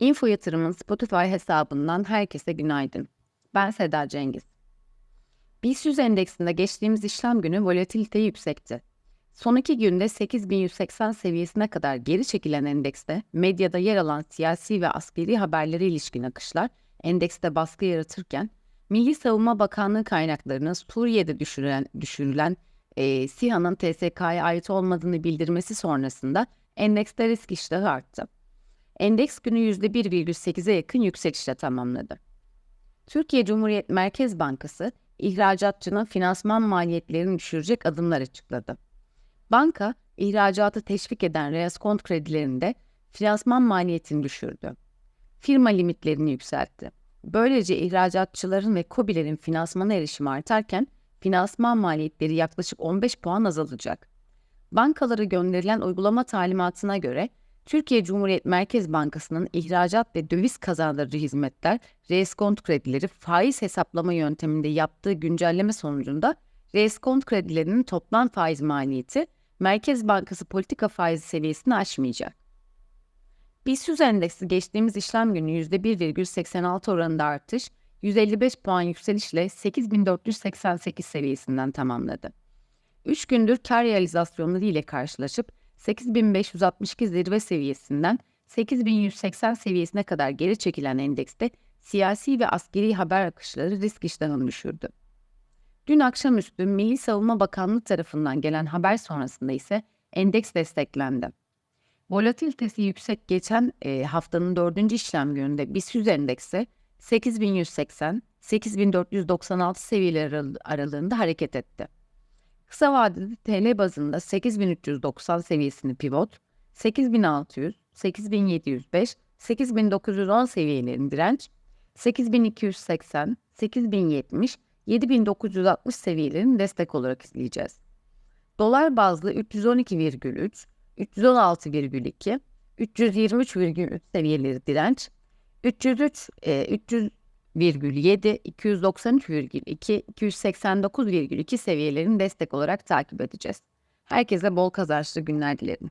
Info Yatırım'ın Spotify hesabından herkese günaydın. Ben Seda Cengiz. BIST 100 endeksinde geçtiğimiz işlem günü volatilite yüksekti. Son iki günde 8180 seviyesine kadar geri çekilen endekste medyada yer alan siyasi ve askeri haberlere ilişkin akışlar endekste baskı yaratırken Milli Savunma Bakanlığı kaynaklarının Suriye'de düşürülen, düşürülen e, SİHA'nın TSK'ya ait olmadığını bildirmesi sonrasında endekste risk iştahı arttı. Endeks günü %1,8'e yakın yükselişle tamamladı. Türkiye Cumhuriyet Merkez Bankası, ihracatçının finansman maliyetlerini düşürecek adımlar açıkladı. Banka, ihracatı teşvik eden reaskont kredilerinde finansman maliyetini düşürdü. Firma limitlerini yükseltti. Böylece ihracatçıların ve KOBİ'lerin finansmana erişimi artarken finansman maliyetleri yaklaşık 15 puan azalacak. Bankalara gönderilen uygulama talimatına göre Türkiye Cumhuriyet Merkez Bankası'nın ihracat ve döviz kazandırıcı hizmetler, reskont kredileri faiz hesaplama yönteminde yaptığı güncelleme sonucunda reskont kredilerinin toplam faiz maliyeti Merkez Bankası politika faizi seviyesini aşmayacak. BIST 100 endeksi geçtiğimiz işlem günü %1,86 oranında artış, 155 puan yükselişle 8488 seviyesinden tamamladı. 3 gündür kar realizasyonları ile karşılaşıp 8562 zirve seviyesinden 8180 seviyesine kadar geri çekilen endekste siyasi ve askeri haber akışları risk iştahını düşürdü. Dün akşamüstü Milli Savunma Bakanlığı tarafından gelen haber sonrasında ise endeks desteklendi. Volatilitesi yüksek geçen e, haftanın dördüncü işlem gününde BIST 100 endeksi 8180-8496 seviyeleri aralığında hareket etti. Kısa vadede TL bazında 8390 seviyesini pivot, 8600, 8705, 8910 seviyelerini direnç, 8280, 8070, 7960 seviyelerini destek olarak izleyeceğiz. Dolar bazlı 312,3, 316,2, 323,3 seviyeleri direnç, 303, e, 300 293,7, 293,2, 289,2 seviyelerini destek olarak takip edeceğiz. Herkese bol kazançlı günler dilerim.